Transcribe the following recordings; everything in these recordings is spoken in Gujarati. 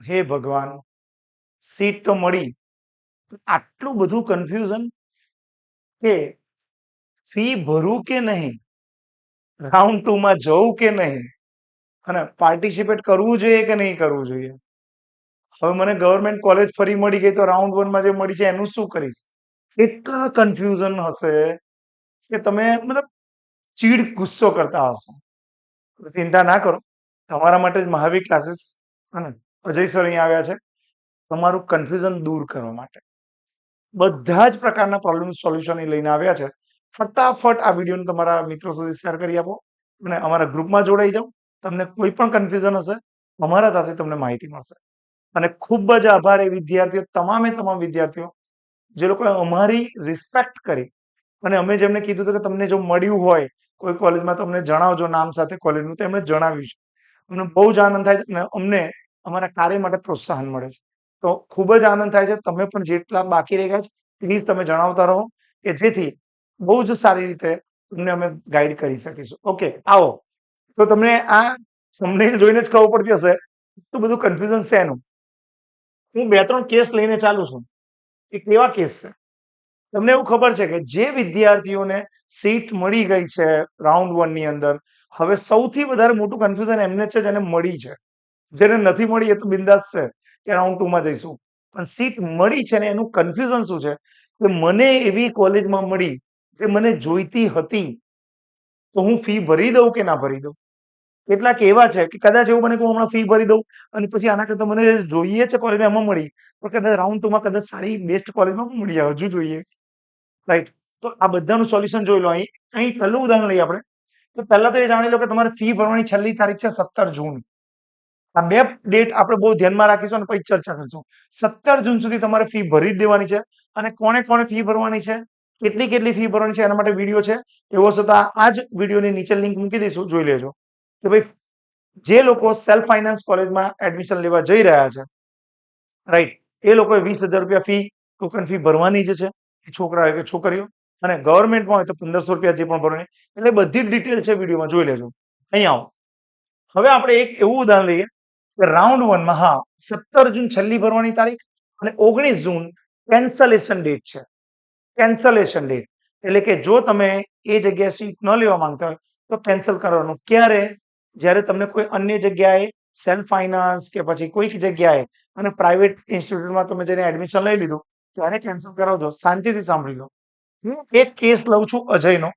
હે ભગવાન, સીટ તો મળી. આટલું બધું કન્ફ્યુઝન કે ફી ભરું કે નહીં? રાઉન્ડ ટુ માં જવું કે નહીં? અને પાર્ટિસિપેટ કરવું જોઈએ કે નહીં કરવું જોઈએ? હવે મને ગવર્મેન્ટ કોલેજ ફરી મળી ગઈ તો રાઉન્ડ વનમાં જે મળી છે એનું શું કરીશ? એટલા કન્ફ્યુઝન હશે કે તમે મતલબ ચીડ ગુસ્સો કરતા હશો. ચિંતા ના કરો. તમારા માટે જ મહાવીર ક્લાસીસ અને અજય સર અહીંયા આવ્યા છે. તમારું કન્ફ્યુઝન દૂર કરવા માટે. બધા જ પ્રકારના પ્રોબ્લેમ સોલ્યુશન લઈને આવ્યા છે. ફટાફટ આ વિડીયોને તમારા મિત્રો સુધી શેર કરી આપો અને અમારા ગ્રુપમાં જોડાઈ જાઓ. તમને કોઈ પણ કન્ફ્યુઝન હશે, અમારા સાથે તમને માહિતી મળશે. અને ખૂબ જ આભાર એ વિદ્યાર્થીઓ, તમામે તમામ વિદ્યાર્થીઓ, જે લોકોએ અમારી રિસ્પેક્ટ કરી. અને અમે જેમને કીધું હતું કે તમને જો મળ્યું હોય, કોઈ કોલેજમાં તો અમને જણાવજો નામ સાથે કોલેજનું તો એમણે જણાવ્યું છે. અમને બહુ જ આનંદ થાય છે અને અમને અમારા કાર્ય માટે પ્રોત્સાહન મળે છે. તો ખૂબ જ આનંદ થાય છે. તમે પણ જેટલા બાકી રહી ગયા છે પ્લીઝ તમે જણાવતા રહો કે જેથી બહુ જ સારી રીતે તમને અમે ગાઈડ કરી શકીશું. ઓકે આવો. તો તમને આ તમને જોઈને જ ખબર પડતી હશે, એટલું બધું કન્ફ્યુઝન છે એનું. હું બે ત્રણ કેસ લઈને ચાલુ છું. એ કેવા કેસ છે. તમને એવું ખબર છે કે જે વિદ્યાર્થીઓને સીટ મળી ગઈ છે રાઉન્ડ વનની અંદર, હવે સૌથી વધારે મોટું કન્ફ્યુઝન એમને છે જેને મળી છે. જેને નથી મળી એ તો બિંદાસ છે કે રાઉન્ડ ટુ માં જઈશું. પણ સીટ મળી છે ને એનું કન્ફ્યુઝન શું છે? કે મને એવી કોલેજમાં મળી જે મને જોઈતી હતી. તો હું ફી ભરી દઉં કે ના ભરી દઉં? કેટલાક એવા છે કે કદાચ એવું મને કે હું હમણાં ફી ભરી દઉં અને પછી આના કરતાં મને જોઈએ છે કોલેજ એમાં મળી, પણ કદાચ રાઉન્ડ ટુમાં કદાચ સારી બેસ્ટ કોલેજમાં મળી જાય હજુ જોઈએ. રાઈટ તો આ બધાનું સોલ્યુશન જોઈ લો અહીં. અહીં પહેલું ઉદાહરણ લઈએ આપણે. તો પહેલા તો એ જાણી લો કે તમારે ફી ભરવાની છેલ્લી તારીખ છે સત્તર જૂન. આ બે ડેટ આપણે બહુ ધ્યાનમાં રાખીશું અને પછી ચર્ચા કરીશું. સત્તર જૂન સુધી તમારે ફી ભરી જ દેવાની છે અને કોણે કોણે ફી ભરવાની છે, કેટલી કેટલી ફી ભરવાની છે એના માટે વીડિયો છે. એવો હશે તો આ જ વિડીયોની નીચે લિંક મૂકી દઈશું, જોઈ લેજો. કે ભાઈ, જે લોકો સેલ્ફ ફાઇનાન્સ કોલેજમાં એડમિશન લેવા જઈ રહ્યા છે રાઈટ એ લોકોએ વીસ હજાર રૂપિયા ફી ટોકન ફી ભરવાની જ છે, એ છોકરા હોય કે છોકરીઓ અને ગવર્મેન્ટમાં હોય તો પંદરસો રૂપિયા જે પણ ભરવાની, એટલે બધી જ ડિટેલ છે વિડીયોમાં જોઈ લેજો. અહીં આવો. હવે આપણે એક એવું ઉદાહરણ લઈએ રાઉન્ડ વનમાં હા સત્તર જૂન છેલ્લી ભરવાની તારીખ અને ઓગણીસ જૂન કેન્સલેશન ડેટ છે. કેન્સલેશન ડેટ એટલે કે જો તમે એ જગ્યાએ સીટ ન લેવા માંગતા હોય, તો કેન્સલ કરવાનું. ક્યારે? જ્યારે તમને કોઈ અન્ય જગ્યાએ સેલ્ફ ફાઇનાન્સ કે પછી કોઈક જગ્યાએ અને પ્રાઇવેટ ઇન્સ્ટિટ્યૂટમાં તમે જેને એડમિશન લઈ લીધું, ત્યારે કેન્સલ કરાવજો. શાંતિથી સાંભળી લો. હું એક કેસ લઉં છું અજયનો,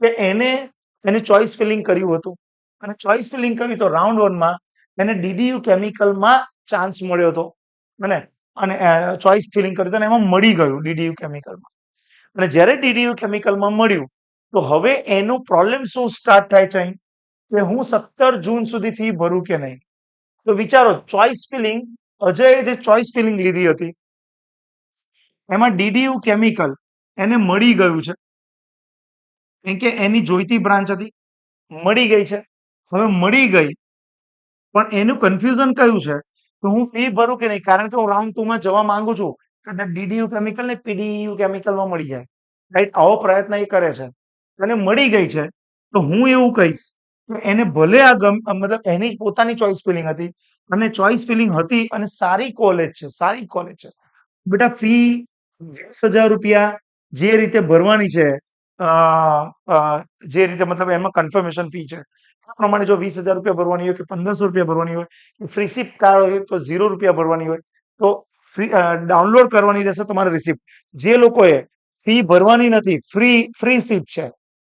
કે એને એને ચોઇસ ફિલિંગ કર્યું હતું. અને ચોઇસ ફિલિંગ કર્યું તો રાઉન્ડ વનમાં એને ડીડીયુ કેમિકલમાં ચાન્સ મળ્યો હતો. અને અને ચોઇસ ફિલિંગ કર્યું હતું અને એમાં મળી ગયું ડીડીયુ કેમિકલમાં અને જ્યારે ડીડીયુ કેમિકલમાં મળ્યું, તો હવે એનું પ્રોબ્લેમ શું સ્ટાર્ટ થાય છે કે હું સત્તર જૂન સુધી ફી ભરું કે નહીં? તો વિચારો ચોઇસ ફિલિંગ અજયે જે ચોઇસ ફિલિંગ લીધી હતી, એમાં ડીડીયુ કેમિકલ એને મળી ગયું છે. કેમ કે એની જોઈતી બ્રાન્ચ હતી, મળી ગઈ છે. હવે મળી ગઈ પણ એનું કન્ફ્યુઝન કયું છે? તો હું ફી ભરું કે નહીં? કારણ કે હું રાઉન્ડ ટુ માં જવા માંગુ છું, તો ડીડીયુ કેમિકલ ને પીડીયુ કેમિકલમાં મળી જાય. રાઈટ આવો પ્રયત્ન એ કરે છે. અને મળી ગઈ છે. તો હું એવું કહીશ કે એને ભલે આ ગમ મતલબ એની પોતાની ચોઇસ ફિલિંગ હતી અને ચોઇસ ફિલિંગ હતી અને સારી કોલેજ છે, સારી કોલેજ છે. બેટા ફી વીસ હજાર રૂપિયા જે રીતે ભરવાની છે જે રીતે મતલબ એમાં કન્ફર્મેશન ફી છે. આ પ્રમાણે જો વીસ હજાર રૂપિયા ભરવાની હોય કે પંદરસો રૂપિયા ભરવાની હોય, કે ફ્રી સિપ કાર્ડ હોય, તો ઝીરો રૂપિયા ભરવાની હોય, તો ફ્રી ડાઉનલોડ કરવાની રહેશે તમારે રિસિપ્ટ જે લોકોએ ફી ભરવાની નથી ફ્રી ફ્રી સીટ છે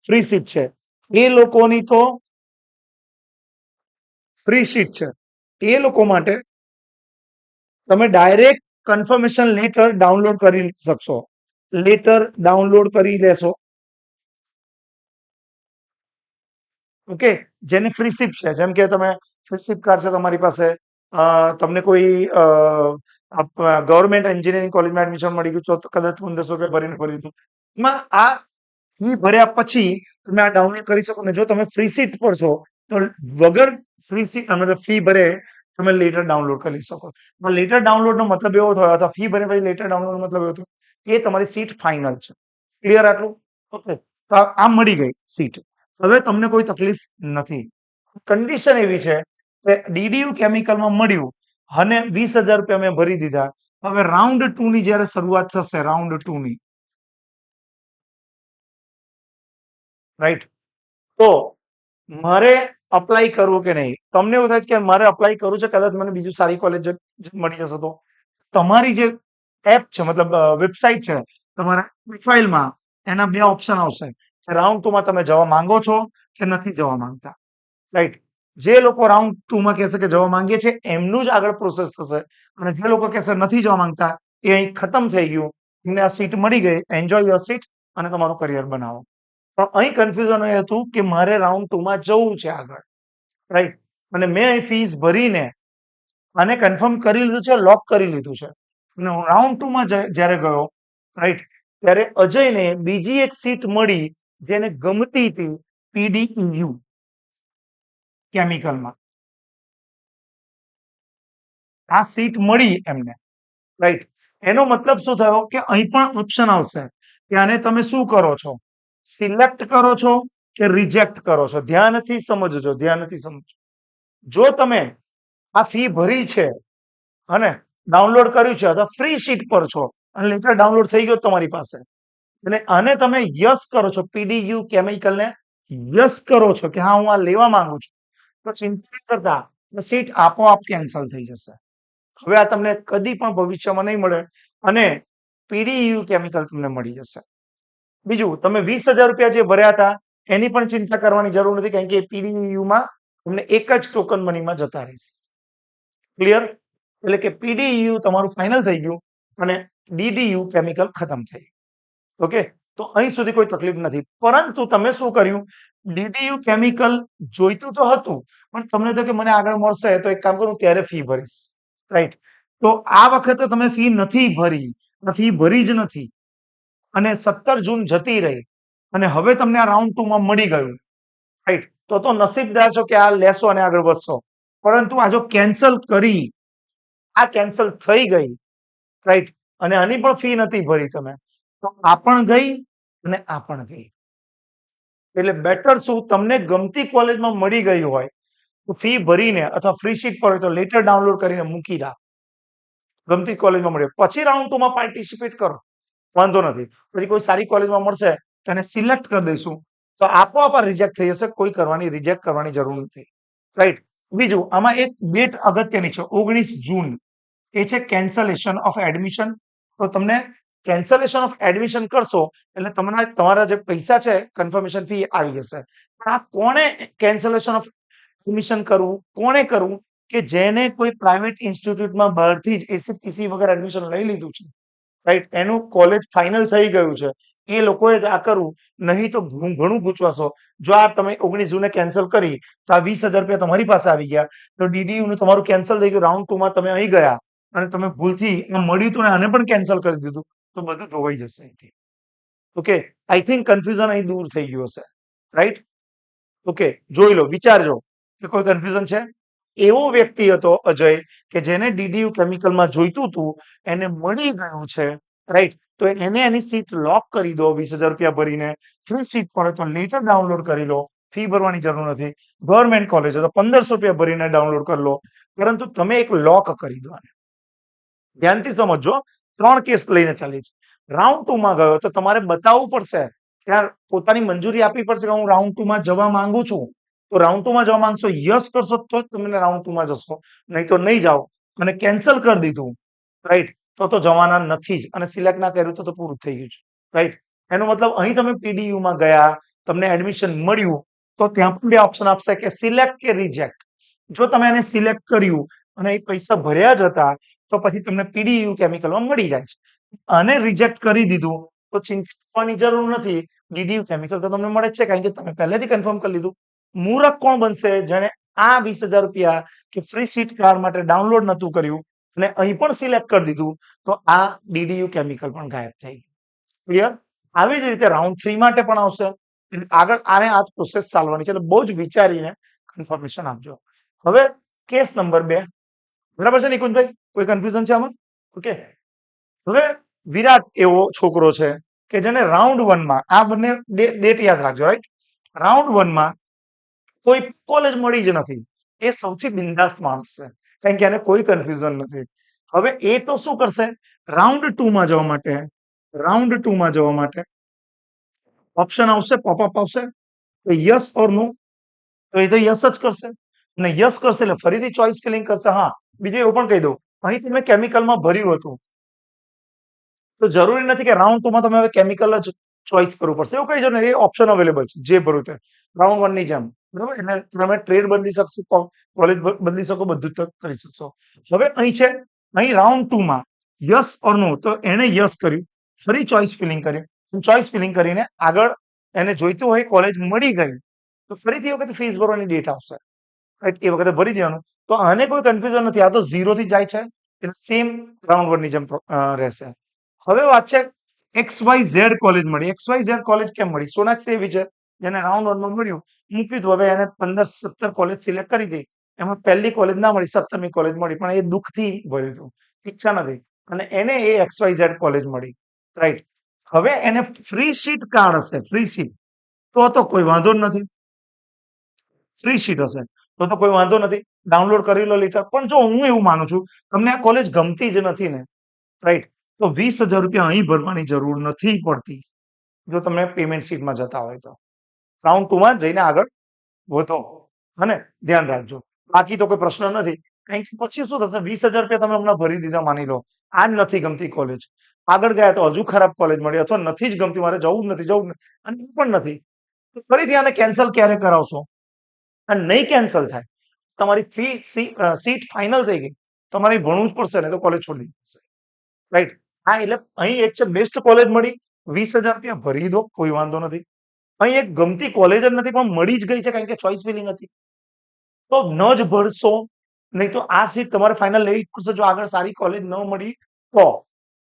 ફ્રી સીટ છે. એ લોકોની તો ફ્રી સીટ છે. એ લોકો માટે તમે ડાયરેક્ટ કન્ફર્મેશન લેટર ડાઉનલોડ કરી શકશો. લેટર ડાઉનલોડ કરી લેશો. ઓકે, જેને ફ્રી સિપ છે. જેમ કે તમે ફ્રી સિપ કાર્ડ છે તમારી પાસે તમને કોઈ ગવર્મેન્ટ એન્જિનિયરિંગ કોલેજમાં એડમિશન મળી ગયું, તો કદાચ પંદરસો રૂપિયા ભરીને ભરી દીધું. એમાં આ ફી ભર્યા પછી તમે આ ડાઉનલોડ કરી શકો ને જો તમે ફ્રી સીટ પર છો, તો વગર ફ્રી સીટ મતલબ ફી ભરે, તમે લેટર ડાઉનલોડ કરી શકો. પણ લેટર ડાઉનલોડનો મતલબ એવો થયો, અથવા ફી ભરે પછી લેટર ડાઉનલોડ મતલબ એવો થયો કે તમારી સીટ ફાઇનલ છે. ક્લિયર આટલું? ઓકે તો આ મળી ગઈ સીટ હવે તમને કોઈ તકલીફ નથી. કન્ડિશન એવી છે કે ડીડીયુ કેમિકલમાં મળ્યું અને વીસ હજાર રૂપિયા મેં ભરી દીધા. હવે રાઉન્ડ ટુ ની જયારે શરૂઆત થશે રાઉન્ડ ટુ ની. રાઈટ તો મારે અપ્લાય કરવું કે નહીં? તમને એવું થાય કે મારે અપ્લાય કરવું છે, કદાચ મને બીજું સારી કોલેજ મળી જશે તો. તમારી જે એપ છે, મતલબ વેબસાઇટ છે, તમારા પ્રોફાઇલમાં એના બે ઓપ્શન આવશે. રાઉન્ડ ટુ માં તમે જવા માંગો છો કે નથી જવા માંગતા? રાઈટ જે લોકો રાઉન્ડ ટુ માં કહેશે કે જવા માંગે છે, એમનું જ આગળ પ્રોસેસ થશે. અને જે લોકો કહેશે નથી જવા માંગતા, એ અહીં ખતમ થઈ ગયું. એમને આ સીટ મળી ગઈ. એન્જોય યોર સીટ અને તમારું કરિયર બનાવો. પણ અહીં કન્ફ્યુઝન એ હતું કે મારે રાઉન્ડ ટુમાં જવું છે આગળ. રાઈટ અને મેં અહીં ફીસ ભરીને આને કન્ફર્મ કરી લીધું છે લોક કરી લીધું છે. અને હું રાઉન્ડ ટુ માં જ- જ્યારે ગયો રાઈટ ત્યારે અજયને બીજી એક સીટ મળી જેને ગમતી હતી પીડીયુ કેમિકલમાં. આ સીટ મળી એમને. રાઈટ એનો મતલબ શું થયો? કે અહીં પણ ઓપ્શન આવશે. કે આને તમે શું કરો છો? સિલેક્ટ કરો છો કે રિજેક્ટ કરો છો? ધ્યાનથી સમજજો ધ્યાનથી સમજો જો તમે આ ફી ભરી છે અને ડાઉનલોડ કર્યું છે, અથવા ફ્રી શીટ પર છો, અને લેટર ડાઉનલોડ થઈ ગયો તમારી પાસે અને આને તમે યસ કરો છો પીડીયુ કેમિકલને યસ કરો છો કે હા, હું આ લેવા માંગુ છું. તો ચિંતા કરતા સીટ આપોઆપ કેન્સલ થઈ જશે. હવે આ તમને કદી પણ ભવિષ્યમાં નહીં મળે અને પીડીયુ કેમિકલ તમને મળી જશે. બીજું, તમે વીસ હજાર રૂપિયા જે ભર્યા હતા, એની પણ ચિંતા કરવાની જરૂર નથી કારણ કે પીડીયુમાં તમને એક જ ટોકન મનીમાં જતા રહેશે. ક્લિયર એટલે કે પીડીયુ તમારું ફાઇનલ થઈ ગયું અને ડીડીયુ કેમિકલ ખતમ થઈ ગયું. ઓકે? તો અહીં સુધી કોઈ તકલીફ નથી. પરંતુ તમે શું કર્યું? ડીડીયુ કેમિકલ જોઈતું તો હતું, પણ તમને તો કે મને આગળ મળશે, તો એક કામ કરું, ત્યારે ફી ભરીશ. રાઈટ? તો આ વખતે તમે ફી નથી ભરી ફી ભરી જ નથી. અને સત્તર જૂન જતી રહી, અને હવે તમને આ રાઉન્ડ ટુ માં મળી ગયું. રાઈટ? તો તો નસીબદાર છો કે આ લેશો અને આગળ વધશો. પરંતુ આ જો કેન્સલ કરી, આ કેન્સલ થઈ ગઈ, રાઈટ? અને આની પણ ફી નથી ભરી તમે. તો આ પણ ગઈ અને આ પણ ગઈ. એટલે બેટર શું? તમને ગમતી કોલેજમાં મળી ગઈ હોય, તો ફી ભરીને અથવા ફ્રી શીટ પર હોય તો લેટર ડાઉનલોડ કરીને મૂકી રાખ. ગમતી કોલેજમાં મળે. પછી રાઉન્ડ ટુ માં પાર્ટિસિપેટ કરો. વાંધો નથી. પછી કોઈ સારી કોલેજમાં મળશે, તો એને સિલેક્ટ કરી દઈશું. તો આપોઆપ રિજેક્ટ થઈ જશે. કોઈ કરવાની રિજેક્ટ કરવાની જરૂર નથી. રાઈટ બીજું, આમાં એક ડેટ અગત્યની છે. ઓગણીસ જૂન. એ છે કેન્સલેશન ઓફ એડમિશન તો તમને કેન્સલેશન ઓફ એડમિશન કરશો, એટલે તમારા તમારા જે પૈસા છે કન્ફર્મેશન ફી આવી જશે. પણ આ કોણે કેન્સલેશન ઓફ એડમિશન કરવું, કોણે કરવું કે જેને કોઈ પ્રાઇવેટ ઇન્સ્ટિટ્યૂટમાં બહારથી જ એસીપીસી વગર એડમિશન લઈ લીધું છે? રાઈટ એનું કોલેજ ફાઇનલ થઈ ગયું છે. એ લોકોએ જ આ કરવું, નહીં તો ઘણું પૂછવાશો જો આ તમે ઓગણીસ જૂને કેન્સલ કરી, તો આ વીસ હજાર રૂપિયા તમારી પાસે આવી ગયા. તો ડીડીયુનું તમારું કેન્સલ થઈ ગયું. રાઉન્ડ ટુમાં તમે અહીં ગયા અને તમે ભૂલથી મળ્યું હતું ને આને પણ કેન્સલ કરી દીધું. તો બધું ધોવાઈ જશે અહીંથી ઓકે આઈ થિંક કન્ફ્યુઝન અહીં દૂર થઈ ગયું હશે. રાઈટ ઓકે જોઈ લો, વિચારજો કે કોઈ કન્ફ્યુઝન છે? એવો વ્યક્તિ હતો અજય કે જેને ડીડીયુ કેમિકલમાં જોઈતું હતું, એને મળી ગયું છે. રાઈટ તો એને એની સીટ લોક કરી દો, વીસ હજાર રૂપિયા ભરીને. ફ્રી સીટ પડે તો લેટર ડાઉનલોડ કરી લો. ફી ભરવાની જરૂર નથી. ગવર્મેન્ટ કોલેજ તો પંદરસો રૂપિયા ભરીને ડાઉનલોડ કરી લો. પરંતુ તમે એક લોક કરી દો આને. ધ્યાનથી સમજો ત્રણ કેસ લઈને ચાલી છે રાઉન્ડ ટુ માં ગયો તો તમારે બતાવવું પડશે ત્યાં પોતાની મંજૂરી આપવી પડશે કે હું રાઉન્ડ ટુ માં જવા માંગુ છું. તો રાઉન્ડ ટુ માં જવા માંગશો યસ કરશો તો જ તમે રાઉન્ડ ટુ માં જશો. નહીં તો નહીં જાઓ. અને કેન્સલ કરી દીધું. રાઈટ તો તો જવાના નથી જ. અને સિલેક્ટ ના કર્યું તો પૂરું થઈ ગયું છે. રાઈટ એનો મતલબ અહીં તમે પીડીયુમાં ગયા, તમને એડમિશન મળ્યું, તો ત્યાં પણ બે ઓપ્શન આપશે કે સિલેક્ટ કે રિજેક્ટ જો તમે એને સિલેક્ટ કર્યું અને એ પૈસા ભર્યા જ હતા, તો પછી તમને પીડીયુ કેમિકલમાં મળી જાય છે. અને રિજેક્ટ કરી દીધું, તો ચિંતવાની જરૂર નથી. ડીડીયુ કેમિકલ તો તમને મળે છે, કારણ કે તમે પહેલેથી કન્ફર્મ કરી લીધું. મૂરખ કોણ બનશે, જેણે આ વીસ હજાર રૂપિયા કે ફ્રી સીટ કાર્ડ માટે ડાઉનલોડ નતું કર્યું, અને અહીં પણ સિલેક્ટ કરી દીધું, તો આ ડીડીયુ કેમિકલ પણ ગાયબ થઈ ગયું. ક્લિયર આવી જ રીતે રાઉન્ડ થ્રી માટે પણ આવશે. આગળ આને આ પ્રોસેસ ચાલવાની છે, એટલે બહુ જ વિચારીને કન્ફર્મેશન આપજો. હવે કેસ નંબર બે. બરાબર છે નિકુંજભાઈ કોઈ કન્ફ્યુઝન છે આમાં? ઓકે હવે વિરાટ એવો છોકરો છે કે જેને રાઉન્ડ વનમાં આ બંને ડેટ યાદ રાખજો રાઈટ રાઉન્ડ વનમાં કોઈ કોલેજ મળી જ નથી. એ સૌથી બિંદાસ માણસ છે. કારણ કે આને કોઈ કન્ફ્યુઝન નથી. હવે એ તો શું કરશે? રાઉન્ડ ટુ માં જવા માટે રાઉન્ડ ટુ માં જવા માટે ઓપ્શન આવશે પોપઅપ આવશે. તો યસ ઓર નો? તો એ તો યસ જ કરશે. અને યસ કરશે એટલે ફરીથી ચોઇસ ફિલિંગ કરશે. હા બીજું એવું પણ કહી દઉં. અહીં તમે કેમિકલમાં ભર્યું હતું. તો જરૂરી નથી કે રાઉન્ડ ટુમાં તમે હવે કેમિકલ જ ચોઇસ કરવું પડશે. એવું કહી જો ને, એ ઓપ્શન અવેલેબલ છે, જે ભરવું તે. રાઉન્ડ વનની જેમ. બરાબર? એટલે તમે ટ્રેડ બદલી શકશો કોલેજ બદલી શકો, બધું જ કરી શકશો. હવે અહીં છે, અહીં રાઉન્ડ ટુ માં યસ ઓર નો તો એને યસ કર્યું. ફરી ચોઇસ ફિલિંગ કર્યું ચોઇસ ફિલિંગ કરીને આગળ એને જોઈતું હોય કોલેજ મળી ગઈ તો ફરીથી એ વખતે ફીસ ભરવાની ડેટ આવશે. રાઈટ એ વખતે ભરી દેવાનું. તો આને કોઈ કન્ફ્યુઝન નથી. આ તો ઝીરો થી જાય છે એટલે સેમ ગ્રાઉન્ડ વન જેમ રહેશે. હવે વાત છે એક્સ વાય ઝેડ કોલેજ મળી. એક્સ વાય ઝેડ કોલેજ કેમ મળી? સોનાક્ષી એવી છે, જેને રાઉન્ડ વનમાં મળ્યું મૂક્યું હવે એને પંદર સત્તર કોલેજ સિલેક્ટ કરી દઈ એમાં પહેલી કોલેજ ના મળી, સત્તરમી કોલેજ મળી, પણ એ દુઃખથી ભર્યું હતું. ઈચ્છા નથી. અને એને એ એક્સ વાય ઝેડ કોલેજ મળી. રાઈટ હવે એને ફ્રી સીટ કાર્ડ હશે ફ્રી સીટ તો તો કોઈ વાંધો નથી. ફ્રી સીટ હશે. તો તો કોઈ વાંધો નથી. ડાઉનલોડ કરી લો લેટર. પણ જો હું એવું માનું છું, તમને આ કોલેજ ગમતી જ નથી ને રાઈટ તો વીસ હજાર રૂપિયા અહીં ભરવાની જરૂર નથી પડતી. જો તમે પેમેન્ટ સીટમાં જતા હોય તો. રાઉન્ડ ટુ માં જઈને આગળ વધો. અને ધ્યાન રાખજો. બાકી તો કોઈ પ્રશ્ન નથી. કંઈક પછી શું થશે? વીસ હજાર રૂપિયા તમે હમણાં ભરી દીધા, માની લો. આ જ નથી ગમતી કોલેજ આગળ ગયા તો હજુ ખરાબ કોલેજ મળી. અથવા નથી જ ગમતી, મારે જવું નથી, જવું અને પણ નથી. ફરીથી આને કેન્સલ ક્યારે કરાવશો? અને નહીં કેન્સલ થાય. તમારી ફી સીટ ફાઇનલ થઈ ગઈ. તમારે ભણવું જ પડશે ને તો કોલેજ છોડી દેવી પડશે. રાઈટ હા, એટલે અહીં એક છે બેસ્ટ કોલેજ મળી. વીસ હજાર રૂપિયા ભરી દો, કોઈ વાંધો નથી. અહીં એક ગમતી કોલેજ જ નથી, પણ મળી જ ગઈ છે, કારણ કે ચોઇસ ફિલિંગ હતી. તો ન જ ભરશો, નહીં તો આ સીટ તમારે ફાઇનલ લેવી જ પડશે. જો આગળ સારી કોલેજ ન મળી, તો.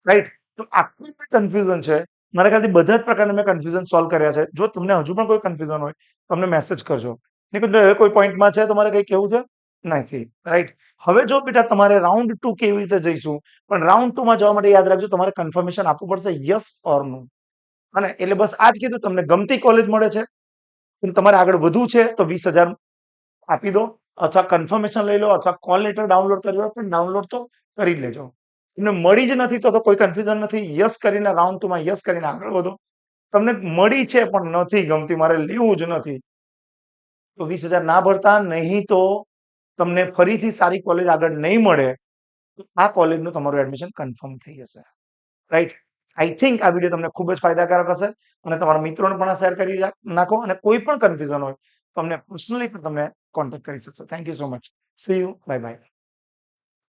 રાઈટ તો આટલું કન્ફ્યુઝન છે. મારા ખ્યાલથી બધા જ પ્રકારના મેં કન્ફ્યુઝન સોલ્વ કર્યા છે. જો તમને હજુ પણ કોઈ કન્ફ્યુઝન હોય, તમને મેસેજ કરજો. નિકુંજ કોઈ પોઈન્ટમાં છે? તમારે કંઈ કેવું છે? નથી. રાઈટ હવે જો બેટા તમારે રાઉન્ડ ટુ કેવી રીતે જઈશું? પણ રાઉન્ડ ટુ માં જવા માટે યાદ રાખજો, તમારે કન્ફર્મેશન આપવું પડશે યસ ઓર નો અને એટલે બસ આ જ કીધું, તમને ગમતી કોલેજ મળે છે. તમારે આગળ વધવું છે, તો વીસ આપી દો. અથવા કન્ફર્મેશન લઈ લો, અથવા કોલ લેટર ડાઉનલોડ કરી લો, પણ ડાઉનલોડ તો કરી લેજો. તમને મળી જ નથી, તો તો કોઈ કન્ફ્યુઝન નથી. યસ કરીને રાઉન્ડ ટુ માં યસ કરીને આગળ વધો. તમને મળી છે, પણ નથી ગમતી. મારે લેવું જ નથી. તો વીસ હજાર ના ભરતા નહીં તો તમને ફરીથી સારી કોલેજ આગળ નહીં મળે, તો આ કોલેજનું તમારું એડમિશન કન્ફર્મ થઈ જશે. રાઈટ આઈ થિંક આ વીડિયો તમને ખૂબ જ ફાયદાકારક હશે અને તમારા મિત્રોને પણ આ શેર કરી નાખો અને કોઈ પણ કન્ફ્યુઝન હોય તો અમને પર્સનલી પણ તમે કોન્ટેક્ટ કરી શકશો. Thank you so much see you bye bye